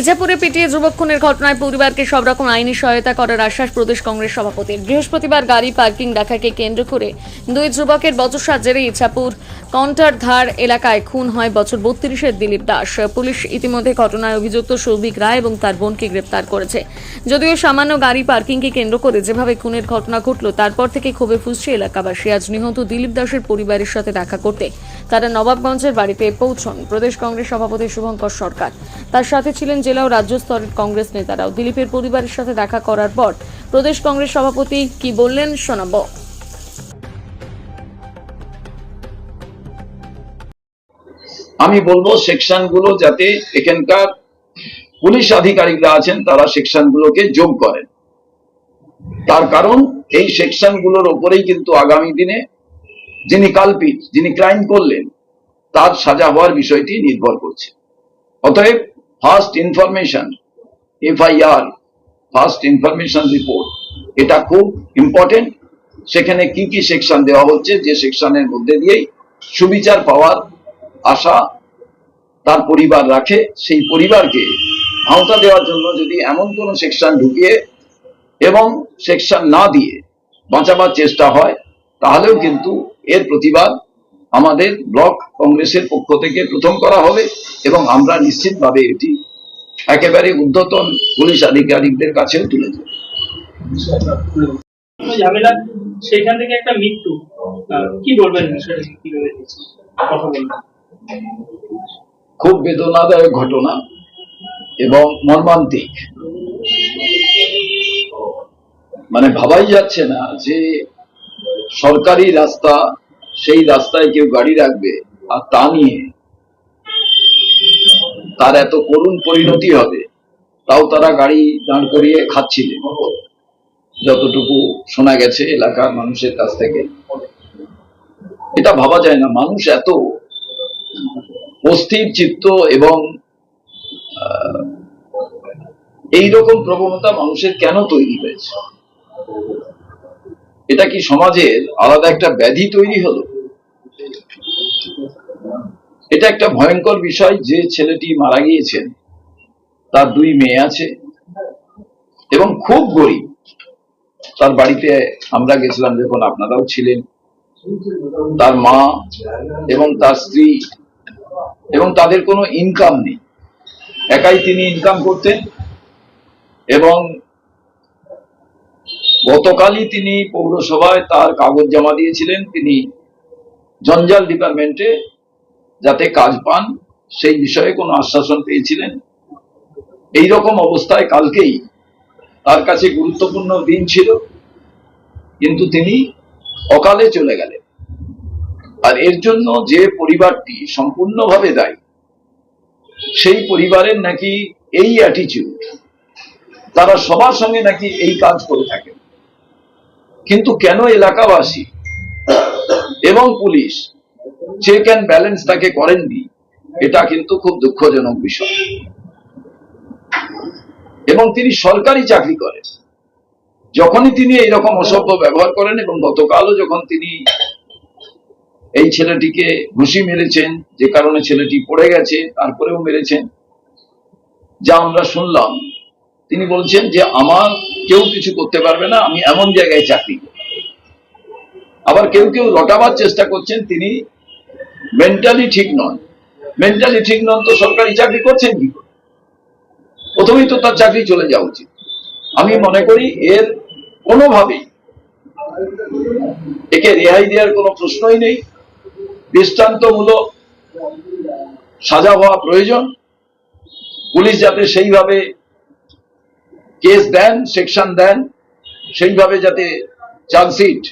ইজাপুরে পিটিয়ে যুবক খুনের ঘটনায় পরিবারকে সব রকম আইনি সহায়তা করার আশ্বাস প্রদেশ কংগ্রেস সভাপতির। বৃহস্পতিবার গাড়ি, পার্কিং দেখাকে কেন্দ্র করে দুই যুবকের বচসার জেরে ইছাপুর কন্টার ধার এলাকায় খুন হয় বছর বত্রিশের দিলীপ দাস। পুলিশ ইতিমধ্যে ঘটনায় অভিযুক্ত সৌভিক রায় এবং তার বোনকে গ্রেপ্তার করেছে। যদিও সামান্য গাড়ি, পার্কিংকে কেন্দ্র করে যেভাবে খুনের ঘটনা ঘটল, তারপর থেকে ক্ষোভে ফুসছে এলাকাবাসী। আজ নিহত দিলীপ দাসের পরিবারের সাথে দেখা করতে তারা নবাবগঞ্জের বাড়িতে পৌঁছন। প্রদেশ কংগ্রেস সভাপতি শুভঙ্কর সরকার। তার সাথে ছিলেন জেলা ও রাজ্য স্তরের কংগ্রেস নেতারাও। দিলীপের পরিবারের সাথে দেখা করার পর প্রদেশ কংগ্রেস সভাপতি কি বললেন শোনাবো। আমি বলব সেকশনগুলো যাতে এখানকার পুলিশ আধিকারিকরা আছেন, তারা সেকশন গুলোকে যোগ করেন। তার কারণ, এই সেকশনগুলোর ওপরেই কিন্তু আগামী দিনে যিনি কালপিট, যিনি ক্রাইম করলেন, তার সাজা হওয়ার বিষয়টি নির্ভর করছে। অতএব first information FIR first information report এটা খুব ইম্পর্টেন্ট সেখানে কি কি সেকশন দেওয়া হচ্ছে, যে সেকশনের মধ্যে দিয়েই সুবিচার পাওয়ার আশা তার পরিবার রাখে। সেই পরিবারকে ভাওতা দেওয়ার জন্য যদি এমন কোন সেকশন ঢুকিয়ে এবং সেকশন না দিয়ে বাঁচাবার চেষ্টা হয়, তাহলেও কিন্তু এর প্রতিবাদ আমাদের ব্লক কংগ্রেসের পক্ষ থেকে প্রথম করা হবে এবং আমরা নিশ্চিতভাবে এটি একেবারে উদ্ধতন পুলিশ আধিকারিকদের কাছেও তুলে দেব সেখান থেকে একটা মৃত্যু। কি বলবেন খুব বেদনাদায়ক ঘটনা এবং মর্মান্তিক। মানে ভাবাই যাচ্ছে না যে সরকারি রাস্তা সেই রাস্তায় কেউ গাড়ি রাখবে আর তা নিয়ে তার এত করুণ পরিণতি হবে তাও তারা গাড়ি দাঁড় করিয়ে খাচ্ছিলেন যতটুকু শোনা গেছে এলাকার মানুষের কাছ থেকে। এটা ভাবা যায় না মানুষ এত অস্থির চিত্ত এবং আহ, এইরকম প্রবণতা মানুষের কেন তৈরি হয়েছে? এটা কি সমাজের আলাদা একটা ব্যাধি তৈরি হলো? এটা একটা ভয়ঙ্কর বিষয়, যে ছেলেটি মারা গিয়েছেন, তার দুই মেয়ে আছে এবং খুব গরিব। তার বাড়িতে আমরা গেছিলাম যখন আপনারাও ছিলেন। তার মা এবং তার স্ত্রী এবং তাদের কোনো ইনকাম নেই। একাই তিনি ইনকাম করতেন এবং গতকালই তিনি পৌরসভায় তার কাগজ জমা দিয়েছিলেন। তিনি জঞ্জাল ডিপার্টমেন্টে যাতে কাজ পান, সেই বিষয়ে কোনো আশ্বাসন পেয়েছিলেন? এই রকম অবস্থায় কালকেই তার কাছে গুরুত্বপূর্ণ দিন ছিল, কিন্তু তিনি অকালে চলে গেলেন। আর এর জন্য যে পরিবারটি সম্পূর্ণভাবে দায়ী, সেই পরিবারের নাকি এই অ্যাটিচিউড তারা সবার সঙ্গে নাকি এই কাজ করে থাকেন কিন্তু কেন এলাকাবাসী এবং পুলিশ চেক অ্যান্ড ব্যালেন্স তাকে করেননি, এটা কিন্তু খুব দুঃখজনক বিষয়। এবং তিনি সরকারি চাকরি করেন। যখনই তিনি এইরকম অসভ্য ব্যবহার করেন এবং গতকালও যখন তিনি এই ছেলেটিকে ঘুষি মেরেছেন, যে কারণে ছেলেটি পড়ে গেছে, তারপরেও মেরেছেন, যা আমরা শুনলাম, তিনি বলছেন যে আমার কেউ কিছু করতে পারবে না, আমি এমন জায়গায় চাকরি করি। আবার কেউ কেউ রটাবার চেষ্টা করছেন, তিনি মেন্টালি ঠিক নন মেন্টালি ঠিক নন তো সরকারি চাকরি করছেন কি? প্রথমেই তো তার চাকরি চলে যাওয়া উচিত। আমি মনে করি এর কোনোভাবেই একে রেহাই দেওয়ার কোনো প্রশ্নই নেই। দৃষ্টান্তমূলক সাজা হওয়া প্রয়োজন। পুলিশ যাতে সেইভাবে কেস দেন, সেকশন দেন, সেইভাবে যাতে চার্জশিট,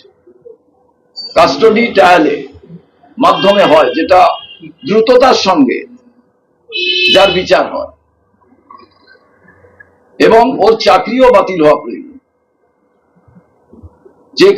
কাস্টডি, ট্রায়ালে মাধ্যমে হয়, যেটা দ্রুততার সঙ্গে যার বিচার হয়। এবং ওর চাকরিও বাতিল হওয়া প্রয়োজন। যে